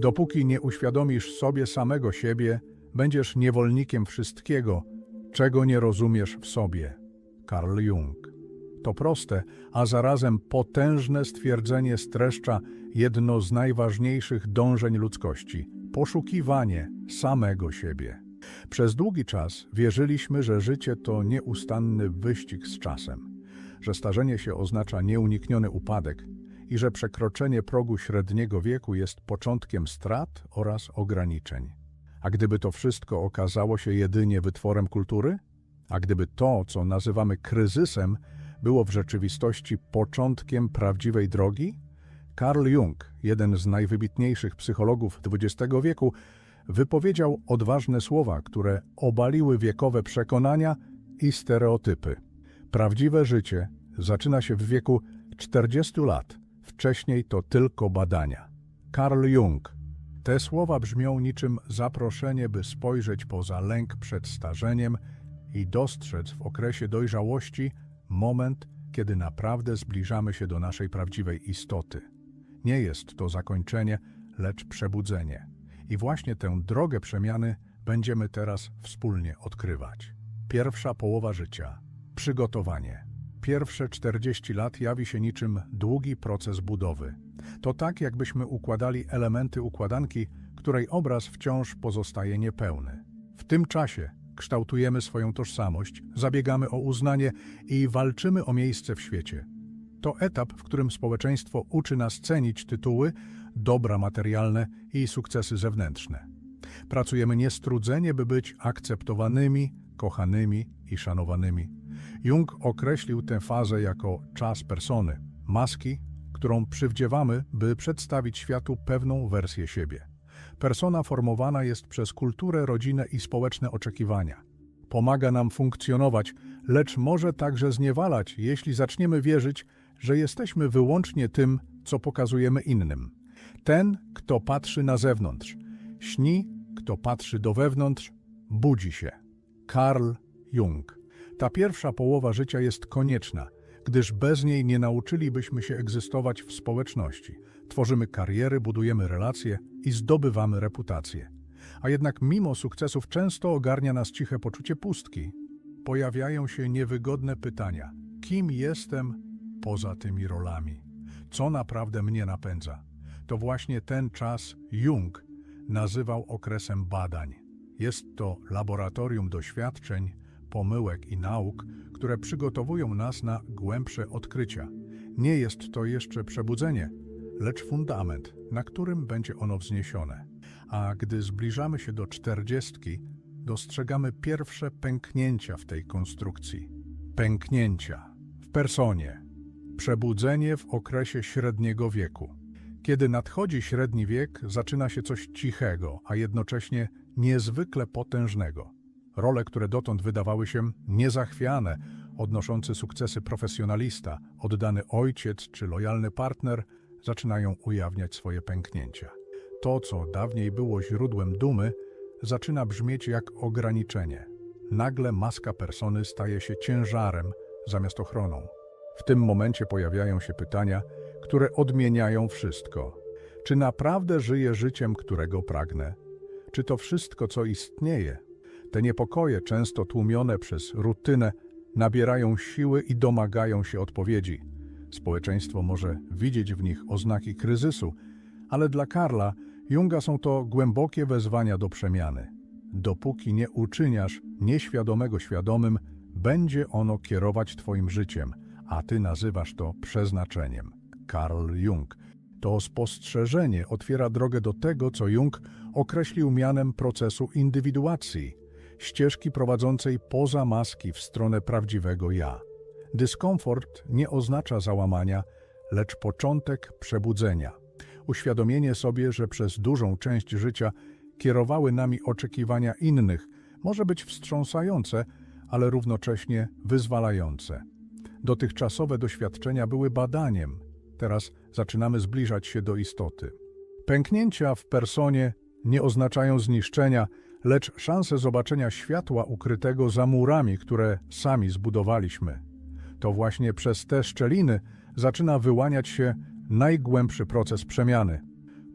Dopóki nie uświadomisz sobie samego siebie, będziesz niewolnikiem wszystkiego, czego nie rozumiesz w sobie. Carl Jung. To proste, a zarazem potężne stwierdzenie streszcza jedno z najważniejszych dążeń ludzkości poszukiwanie samego siebie. Przez długi czas wierzyliśmy, że życie to nieustanny wyścig z czasem, że starzenie się oznacza nieunikniony upadek i że przekroczenie progu średniego wieku jest początkiem strat oraz ograniczeń. A gdyby to wszystko okazało się jedynie wytworem kultury? A gdyby to, co nazywamy kryzysem, było w rzeczywistości początkiem prawdziwej drogi? Carl Jung, jeden z najwybitniejszych psychologów XX wieku, wypowiedział odważne słowa, które obaliły wiekowe przekonania i stereotypy. Prawdziwe życie zaczyna się w wieku 40 lat, wcześniej to tylko badania. Carl Jung. Te słowa brzmią niczym zaproszenie, by spojrzeć poza lęk przed starzeniem i dostrzec w okresie dojrzałości moment, kiedy naprawdę zbliżamy się do naszej prawdziwej istoty. Nie jest to zakończenie, lecz przebudzenie. I właśnie tę drogę przemiany będziemy teraz wspólnie odkrywać. Pierwsza połowa życia. Przygotowanie. Pierwsze 40 lat jawi się niczym długi proces budowy. To tak, jakbyśmy układali elementy układanki, której obraz wciąż pozostaje niepełny. W tym czasie kształtujemy swoją tożsamość, zabiegamy o uznanie i walczymy o miejsce w świecie. To etap, w którym społeczeństwo uczy nas cenić tytuły, dobra materialne i sukcesy zewnętrzne. Pracujemy niestrudzenie, by być akceptowanymi, kochanymi i szanowanymi. Jung określił tę fazę jako czas persony, maski, którą przywdziewamy, by przedstawić światu pewną wersję siebie. Persona formowana jest przez kulturę, rodzinę i społeczne oczekiwania. Pomaga nam funkcjonować, lecz może także zniewalać, jeśli zaczniemy wierzyć, że jesteśmy wyłącznie tym, co pokazujemy innym. Ten, kto patrzy na zewnątrz, śni, kto patrzy do wewnątrz, budzi się. Carl Jung. Ta pierwsza połowa życia jest konieczna, gdyż bez niej nie nauczylibyśmy się egzystować w społeczności. Tworzymy kariery, budujemy relacje i zdobywamy reputację. A jednak mimo sukcesów często ogarnia nas ciche poczucie pustki. Pojawiają się niewygodne pytania. Kim jestem poza tymi rolami? Co naprawdę mnie napędza? To właśnie ten czas Jung nazywał okresem badań. Jest to laboratorium doświadczeń, pomyłek i nauk, które przygotowują nas na głębsze odkrycia. Nie jest to jeszcze przebudzenie, lecz fundament, na którym będzie ono wzniesione. A gdy zbliżamy się do czterdziestki, dostrzegamy pierwsze pęknięcia w tej konstrukcji. Pęknięcia w personie. Przebudzenie w okresie średniego wieku. Kiedy nadchodzi średni wiek, zaczyna się coś cichego, a jednocześnie niezwykle potężnego. Role, które dotąd wydawały się niezachwiane, odnoszący sukcesy profesjonalista, oddany ojciec czy lojalny partner, zaczynają ujawniać swoje pęknięcia. To, co dawniej było źródłem dumy, zaczyna brzmieć jak ograniczenie. Nagle maska persony staje się ciężarem zamiast ochroną. W tym momencie pojawiają się pytania, które odmieniają wszystko. Czy naprawdę żyję życiem, którego pragnę? Czy to wszystko, co istnieje? Te niepokoje, często tłumione przez rutynę, nabierają siły i domagają się odpowiedzi. Społeczeństwo może widzieć w nich oznaki kryzysu, ale dla Karla Junga są to głębokie wezwania do przemiany. Dopóki nie uczyniasz nieświadomego świadomym, będzie ono kierować Twoim życiem, a Ty nazywasz to przeznaczeniem. Carl Jung. To spostrzeżenie otwiera drogę do tego, co Jung określił mianem procesu indywiduacji, ścieżki prowadzącej poza maski w stronę prawdziwego ja. Dyskomfort nie oznacza załamania, lecz początek przebudzenia. Uświadomienie sobie, że przez dużą część życia kierowały nami oczekiwania innych, może być wstrząsające, ale równocześnie wyzwalające. Dotychczasowe doświadczenia były badaniem, teraz zaczynamy zbliżać się do istoty. Pęknięcia w personie nie oznaczają zniszczenia, lecz szansę zobaczenia światła ukrytego za murami, które sami zbudowaliśmy. To właśnie przez te szczeliny zaczyna wyłaniać się najgłębszy proces przemiany.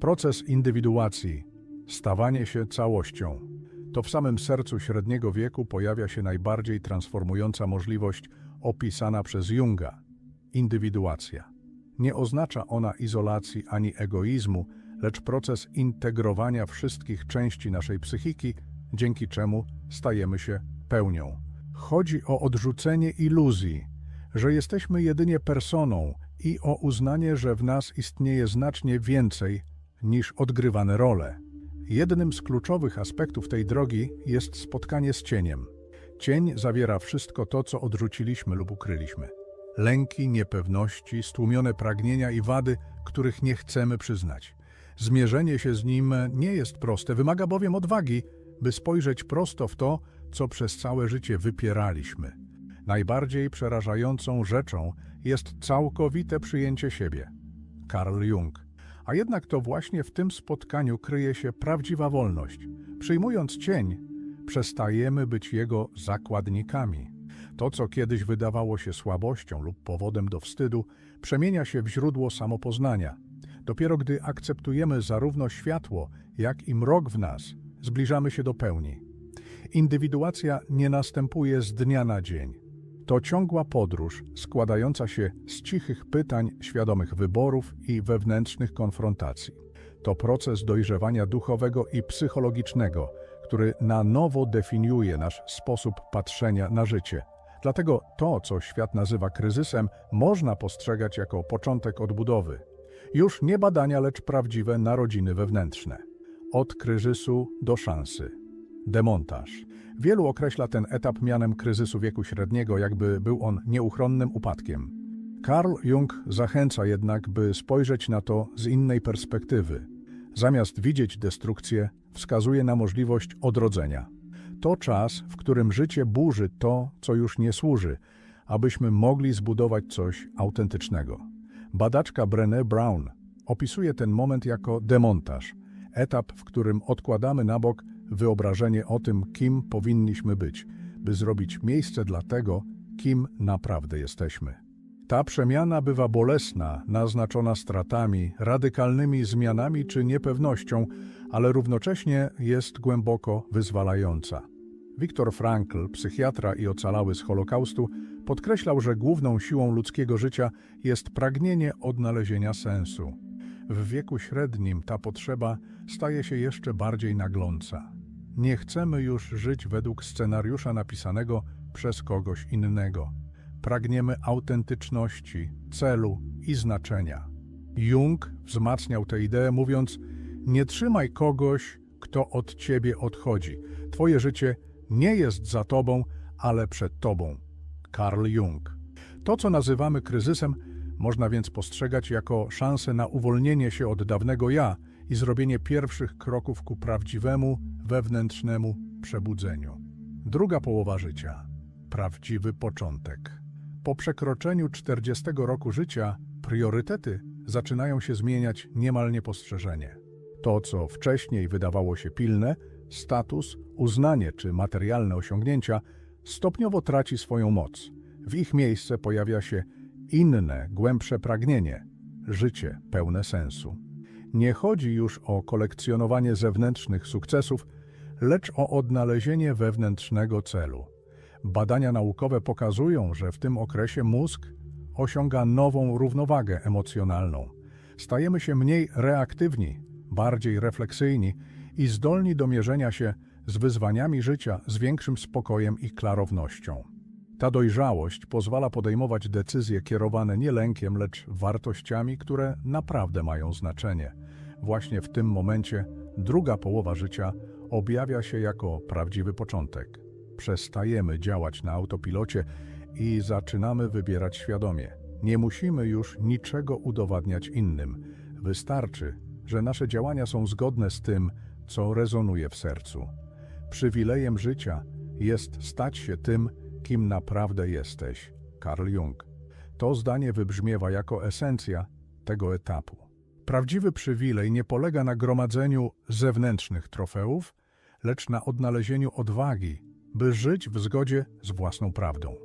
Proces indywiduacji, stawanie się całością. To w samym sercu średniego wieku pojawia się najbardziej transformująca możliwość opisana przez Junga indywiduacja. Nie oznacza ona izolacji ani egoizmu, lecz proces integrowania wszystkich części naszej psychiki, dzięki czemu stajemy się pełnią. Chodzi o odrzucenie iluzji, że jesteśmy jedynie personą i o uznanie, że w nas istnieje znacznie więcej niż odgrywane role. Jednym z kluczowych aspektów tej drogi jest spotkanie z cieniem. Cień zawiera wszystko to, co odrzuciliśmy lub ukryliśmy. Lęki, niepewności, stłumione pragnienia i wady, których nie chcemy przyznać. Zmierzenie się z nim nie jest proste, wymaga bowiem odwagi, by spojrzeć prosto w to, co przez całe życie wypieraliśmy. Najbardziej przerażającą rzeczą jest całkowite przyjęcie siebie. Karl Jung. A jednak to właśnie w tym spotkaniu kryje się prawdziwa wolność. Przyjmując cień, przestajemy być jego zakładnikami. To, co kiedyś wydawało się słabością lub powodem do wstydu, przemienia się w źródło samopoznania. Dopiero gdy akceptujemy zarówno światło, jak i mrok w nas, zbliżamy się do pełni. Indywiduacja nie następuje z dnia na dzień. To ciągła podróż składająca się z cichych pytań, świadomych wyborów i wewnętrznych konfrontacji. To proces dojrzewania duchowego i psychologicznego, który na nowo definiuje nasz sposób patrzenia na życie. Dlatego to, co świat nazywa kryzysem, można postrzegać jako początek odbudowy. Już nie badania, lecz prawdziwe narodziny wewnętrzne. Od kryzysu do szansy. Demontaż. Wielu określa ten etap mianem kryzysu wieku średniego, jakby był on nieuchronnym upadkiem. Carl Jung zachęca jednak, by spojrzeć na to z innej perspektywy. Zamiast widzieć destrukcję, wskazuje na możliwość odrodzenia. To czas, w którym życie burzy to, co już nie służy, abyśmy mogli zbudować coś autentycznego. Badaczka Brené Brown opisuje ten moment jako demontaż, etap, w którym odkładamy na bok wyobrażenie o tym, kim powinniśmy być, by zrobić miejsce dla tego, kim naprawdę jesteśmy. Ta przemiana bywa bolesna, naznaczona stratami, radykalnymi zmianami czy niepewnością, ale równocześnie jest głęboko wyzwalająca. Viktor Frankl, psychiatra i ocalały z Holokaustu, podkreślał, że główną siłą ludzkiego życia jest pragnienie odnalezienia sensu. W wieku średnim ta potrzeba staje się jeszcze bardziej nagląca. Nie chcemy już żyć według scenariusza napisanego przez kogoś innego. Pragniemy autentyczności, celu i znaczenia. Jung wzmacniał tę ideę, mówiąc: Nie trzymaj kogoś, kto od ciebie odchodzi. Twoje życie nie jest za tobą, ale przed tobą. Carl Jung. To, co nazywamy kryzysem, można więc postrzegać jako szansę na uwolnienie się od dawnego ja i zrobienie pierwszych kroków ku prawdziwemu, wewnętrznemu przebudzeniu. Druga połowa życia prawdziwy początek. Po przekroczeniu 40 roku życia priorytety zaczynają się zmieniać niemal niepostrzeżenie. To, co wcześniej wydawało się pilne, status, uznanie czy materialne osiągnięcia, stopniowo traci swoją moc. W ich miejsce pojawia się inne, głębsze pragnienie życie pełne sensu. Nie chodzi już o kolekcjonowanie zewnętrznych sukcesów, lecz o odnalezienie wewnętrznego celu. Badania naukowe pokazują, że w tym okresie mózg osiąga nową równowagę emocjonalną. Stajemy się mniej reaktywni, bardziej refleksyjni i zdolni do mierzenia się z wyzwaniami życia z większym spokojem i klarownością. Ta dojrzałość pozwala podejmować decyzje kierowane nie lękiem, lecz wartościami, które naprawdę mają znaczenie. Właśnie w tym momencie druga połowa życia objawia się jako prawdziwy początek. Przestajemy działać na autopilocie i zaczynamy wybierać świadomie. Nie musimy już niczego udowadniać innym. Wystarczy, że nasze działania są zgodne z tym, co rezonuje w sercu. Przywilejem życia jest stać się tym, kim naprawdę jesteś. Carl Jung. To zdanie wybrzmiewa jako esencja tego etapu. Prawdziwy przywilej nie polega na gromadzeniu zewnętrznych trofeów, lecz na odnalezieniu odwagi, by żyć w zgodzie z własną prawdą.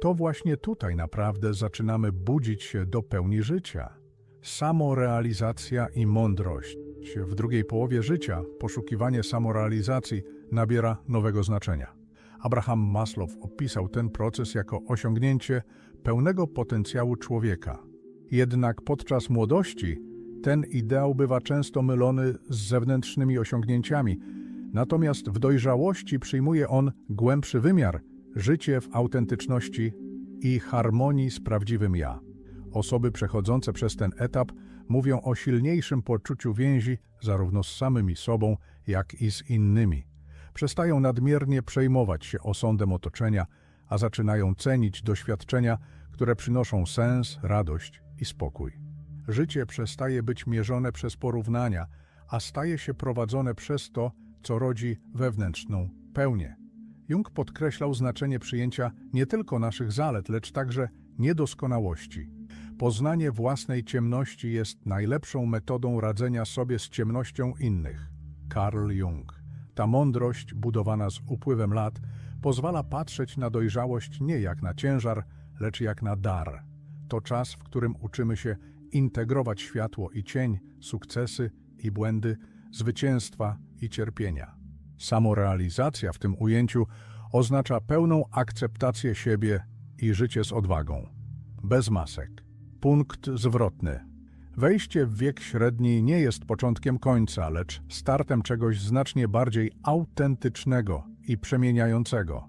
To właśnie tutaj naprawdę zaczynamy budzić się do pełni życia. Samorealizacja i mądrość w drugiej połowie życia poszukiwanie samorealizacji nabiera nowego znaczenia. Abraham Maslow opisał ten proces jako osiągnięcie pełnego potencjału człowieka. Jednak podczas młodości ten ideał bywa często mylony z zewnętrznymi osiągnięciami, natomiast w dojrzałości przyjmuje on głębszy wymiar życie w autentyczności i harmonii z prawdziwym ja. Osoby przechodzące przez ten etap mówią o silniejszym poczuciu więzi zarówno z samymi sobą, jak i z innymi. Przestają nadmiernie przejmować się osądem otoczenia, a zaczynają cenić doświadczenia, które przynoszą sens, radość i spokój. Życie przestaje być mierzone przez porównania, a staje się prowadzone przez to, co rodzi wewnętrzną pełnię. Jung podkreślał znaczenie przyjęcia nie tylko naszych zalet, lecz także niedoskonałości. Poznanie własnej ciemności jest najlepszą metodą radzenia sobie z ciemnością innych. Carl Jung. Ta mądrość, budowana z upływem lat, pozwala patrzeć na dojrzałość nie jak na ciężar, lecz jak na dar. To czas, w którym uczymy się integrować światło i cień, sukcesy i błędy, zwycięstwa i cierpienia. Samorealizacja w tym ujęciu oznacza pełną akceptację siebie i życie z odwagą. Bez masek. Punkt zwrotny. Wejście w wiek średni nie jest początkiem końca, lecz startem czegoś znacznie bardziej autentycznego i przemieniającego.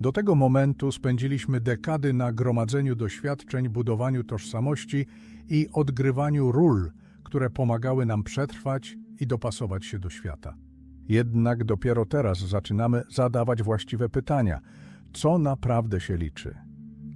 Do tego momentu spędziliśmy dekady na gromadzeniu doświadczeń, budowaniu tożsamości i odgrywaniu ról, które pomagały nam przetrwać i dopasować się do świata. Jednak dopiero teraz zaczynamy zadawać właściwe pytania: co naprawdę się liczy?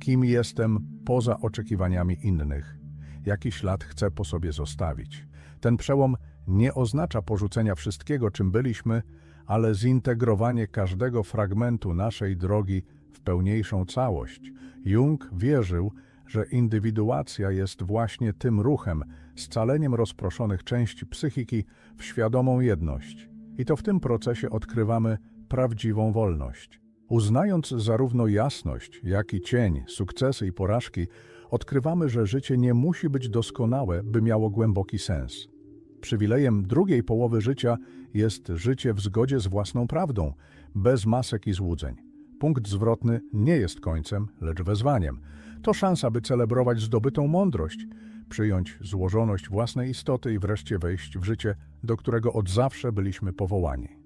Kim jestem poza oczekiwaniami innych? Jaki ślad chcę po sobie zostawić? Ten przełom nie oznacza porzucenia wszystkiego, czym byliśmy, ale zintegrowanie każdego fragmentu naszej drogi w pełniejszą całość. Jung wierzył, że indywiduacja jest właśnie tym ruchem, scaleniem rozproszonych części psychiki w świadomą jedność. I to w tym procesie odkrywamy prawdziwą wolność. Uznając zarówno jasność, jak i cień, sukcesy i porażki, odkrywamy, że życie nie musi być doskonałe, by miało głęboki sens. Przywilejem drugiej połowy życia jest życie w zgodzie z własną prawdą, bez masek i złudzeń. Punkt zwrotny nie jest końcem, lecz wezwaniem. To szansa, by celebrować zdobytą mądrość, przyjąć złożoność własnej istoty i wreszcie wejść w życie, do którego od zawsze byliśmy powołani.